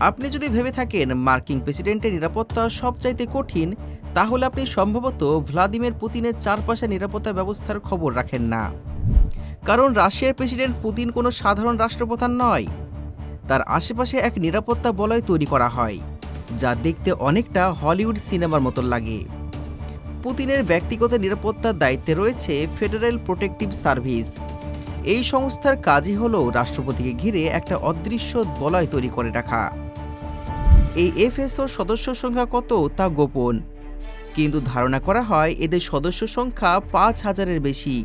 আপনি যদি ভেবে থাকেন মার্কিন প্রেসিডেন্টের নিরাপত্তা সবচাইতে কঠিন, তাহলে আপনি সম্ভবত ভ্লাদিমির পুতিনের চারপাশে নিরাপত্তা ব্যবস্থার খবর রাখেন না। কারণ রাশিয়ার প্রেসিডেন্ট পুতিন কোনো সাধারণ রাষ্ট্রপ্রধান নয়। তার আশেপাশে এক নিরাপত্তা বলয় তৈরি করা হয়, যা দেখতে অনেকটা হলিউড সিনেমার মতো লাগে। পুতিনের ব্যক্তিগত নিরাপত্তার দায়িত্বে রয়েছে ফেডারেল প্রোটেকটিভ সার্ভিস। এই সংস্থার কাজই হলো রাষ্ট্রপতিকে ঘিরে একটা অদৃশ্য বলয় তৈরি করে রাখা। এই এফএসওর সদস্য সংখ্যা কত তা গোপন। কিন্তু ধারণা করা হয় এদের সদস্য সংখ্যা পাঁচ হাজারের বেশি।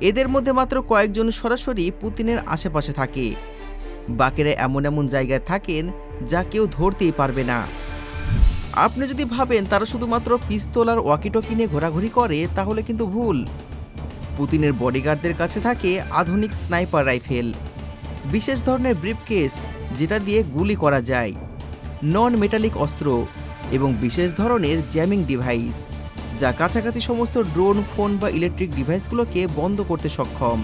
এদের মধ্যে মাত্র কয়েকজন সরাসরি পুতিনের আশেপাশে থাকে। বাকিরা এমন এমন জায়গায় থাকেন যা কেউ ধরতেই পারবে না। আপনি যদি ভাবেন তারা শুধুমাত্র পিস্তল আর ওয়াকিটকি নিয়ে ঘোরাঘুরি করে, তাহলে কিন্তু ভুল। পুতিনের বডিগার্ডদের কাছে থাকে আধুনিক স্নাইপার রাইফেল বিশেষ ধরনের ব্রিফকেস যেটা দিয়ে গুলি করা যায়। নন মেটালিক অস্ত্র এবং বিশেষ ধরনের জ্যামিং ডিভাইস যা কাছাকাছি সমস্ত ড্রোন ফোন বা ইলেকট্রিক ডিভাইসগুলোকে বন্ধ করতে সক্ষম।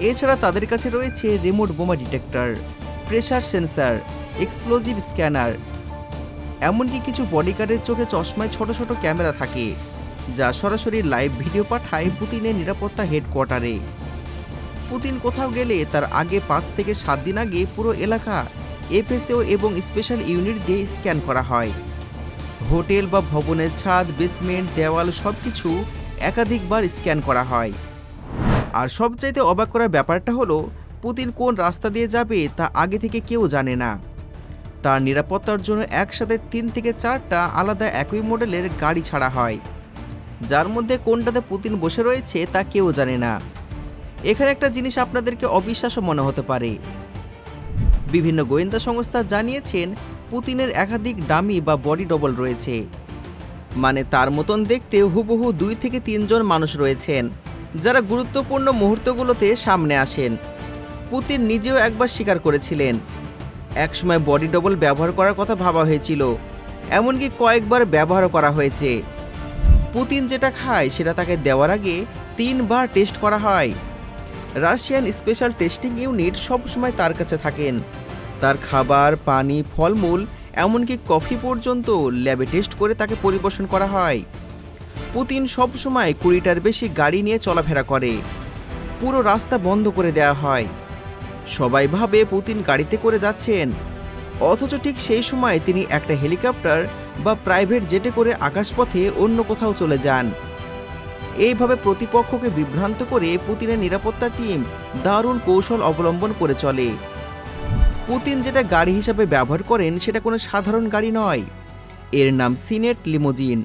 এছাড়া তাদের কাছে রয়েছে রিমোট বোমা detector pressure sensor explosive scanner এমনকি কিছু বডিগার্ডের চোখে চশমায় ছোট ছোট ক্যামেরা থাকে, যা সরাসরি লাইভ ভিডিও পাঠায় পুতিনের নিরাপত্তা হেডকোয়ার্টারে পুতিন কোথাও গেলে তার আগে পাঁচ থেকে সাত দিন আগে পুরো এলাকা এফএসও এবং স্পেশাল ইউনিট দিয়ে স্ক্যান করা হয়। হোটেল বা ভবনের ছাদ, বেসমেন্ট, দেওয়াল সব কিছু একাধিকবার স্ক্যান করা হয়। আর সবচাইতে অবাক করার ব্যাপারটা হলো, পুতিন কোন রাস্তা দিয়ে যাবে তা আগে থেকে কেউ জানে না। তার নিরাপত্তার জন্য একসাথে তিন থেকে চারটা আলাদা একই মডেলের গাড়ি ছাড়া হয়। যার মধ্যে কোনটাতে পুতিন বসে রয়েছে তা কেউ জানে না। এখানে একটা জিনিস আপনাদেরকে অবিশ্বাস্য মনে হতে পারে। বিভিন্ন গোয়েন্দা সংস্থা জানিয়েছেন, পুতিনের একাধিক ডামি বা বডি ডবল রয়েছে। মানে তার মতন দেখতে হুবহু দুই থেকে তিনজন মানুষ রয়েছেন, যারা গুরুত্বপূর্ণ মুহূর্তগুলোতে সামনে আসেন। পুতিন নিজেও একবার স্বীকার করেছিলেন। একসময় বডি ডবল ব্যবহার করার কথা ভাবা হয়েছিল, এমনকি কয়েকবার ব্যবহার করা হয়েছে। পুতিন যেটা খায়, সেটা তাকে দেওয়ার আগে তিনবার টেস্ট করা হয়। রাশিয়ান স্পেশাল টেস্টিং ইউনিট সবসময় তার কাছে থাকেন। তার খাবার, পানি, ফলমূল, এমনকি কফি পর্যন্ত ল্যাবে টেস্ট করে তাকে পরিবেশন করা হয়। পুতিন সবসময় কুড়িটার বেশি গাড়ি নিয়ে চলাফেরা করে। পুরো রাস্তা বন্ধ করে দেওয়া হয়। সবাই ভাবে পুতিন গাড়িতে করে যাচ্ছেন। অথচ ঠিক সেই সময় তিনি একটা হেলিকপ্টার বা প্রাইভেট জেটে করে আকাশপথে অন্য কোথাও চলে যান। এইভাবে প্রতিপক্ষকে বিভ্রান্ত করে পুতিনের নিরাপত্তা টিম দারুণ কৌশল অবলম্বন করে চলে। পুতিন যেটা গাড়ি হিসাবে ব্যবহার করেন, সেটা কোনো সাধারণ গাড়ি নয়। এর নাম সিনেট লিমোজিন।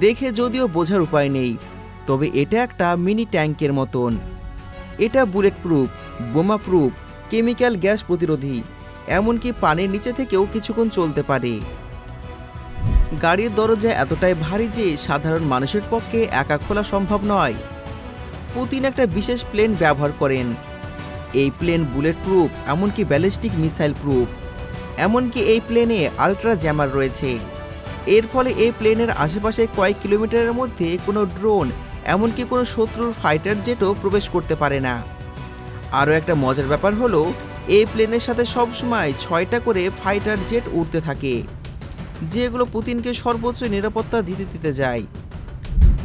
দেখে যদিও বোঝার উপায় নেই, তবে এটা একটা মিনি ট্যাঙ্কের মতন। এটা বুলেট প্রুফ বোমা প্রুফ কেমিক্যাল গ্যাস প্রতিরোধী, এমনকি পানির নিচে থেকেও কিছুক্ষণ চলতে পারে। গাড়ির দরজা এতটাই ভারী যে সাধারণ মানুষের পক্ষে একা খোলা সম্ভব নয়। পুতিন একটা বিশেষ প্লেন ব্যবহার করেন। এই প্লেন বুলেট প্রুফ এমনকি ব্যালিস্টিক মিসাইল প্রুফ। এমনকি এই প্লেনে আলট্রা জ্যামার রয়েছে। এর ফলে এই প্লেনের আশেপাশে কয়েক কিলোমিটারের মধ্যে কোনো ড্রোন, এমনকি কোনো শত্রুর ফাইটার জেটও প্রবেশ করতে পারে না। আরও একটা মজার ব্যাপার হলো, এই প্লেনের সাথে সবসময় ছয়টা করে ফাইটার জেট উড়তে থাকে। যেগুলো পুতিনকে সর্বোচ্চ নিরাপত্তা দিতে দিতে যায়।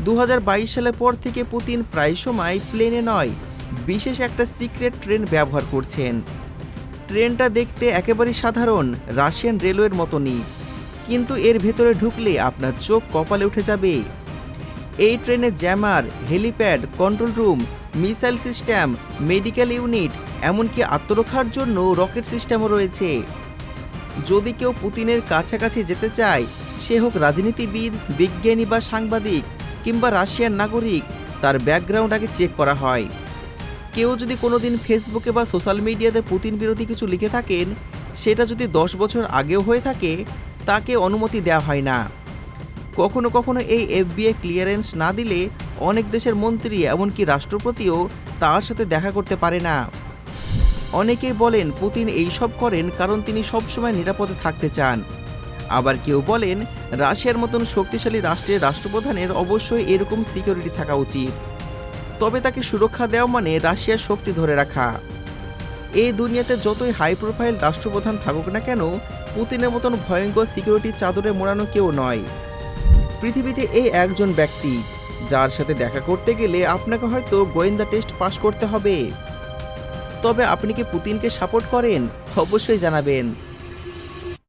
দু হাজার বাইশ সালের পর থেকে পুতিন প্রায় সময় প্লেনে নয়, বিশেষ একটা সিক্রেট ট্রেন ব্যবহার করছেন। ট্রেনটা দেখতে একেবারে সাধারণ, রাশিয়ান রেলওয়ের মতনই। কিন্তু এর ভেতরে ঢুকলে আপনার চোখ কপালে উঠে যাবে। এই ট্রেনে jammer, helipad, control room, missile system, medical unit, এমনকি আত্মরক্ষার জন্য রকেট সিস্টেমও রয়েছে। যদি কেউ পুতিনের কাছাকাছি যেতে চায়, সে হোক রাজনীতিবিদ, বিজ্ঞানী বা সাংবাদিক কিংবা রাশিয়ার নাগরিক, তার ব্যাকগ্রাউন্ড আগে চেক করা হয়। কেউ যদি কোনোদিন ফেসবুকে বা সোশ্যাল মিডিয়াতে পুতিন বিরোধী কিছু লিখে থাকেন, সেটা যদি দশ বছর আগেও হয়ে থাকে, তাকে অনুমতি দেওয়া হয় না। কখনো কখনো এই এফবিআই ক্লিয়ারেন্স না দিলে অনেক দেশের মন্ত্রী এমনকি রাষ্ট্রপতিও তার সাথে দেখা করতে পারে না। অনেকেই বলেন পুতিন এইসব করেন কারণ তিনি সবসময় নিরাপদে থাকতে চান। আবার কেউ বলেন রাশিয়ার মতন শক্তিশালী রাষ্ট্রের রাষ্ট্রপ্রধানের অবশ্যই এরকম সিকিউরিটি থাকা উচিত। তবে তাকে সুরক্ষা দেওয়া মানে রাশিয়ার শক্তি ধরে রাখা। এই দুনিয়াতে যতই হাই প্রোফাইল রাষ্ট্রপ্রধান থাকুক না কেন, পুতিনের মতন ভয়ঙ্কর সিকিউরিটি চাদরে মোড়ানো কেউ নয়। পৃথিবীতে এই একজন ব্যক্তি, যার সাথে দেখা করতে গেলে আপনাকে হয়তো গোয়েন্দা টেস্ট পাশ করতে হবে। তবে আপনি কি পুতিনকে সাপোর্ট করেন? অবশ্যই জানাবেন।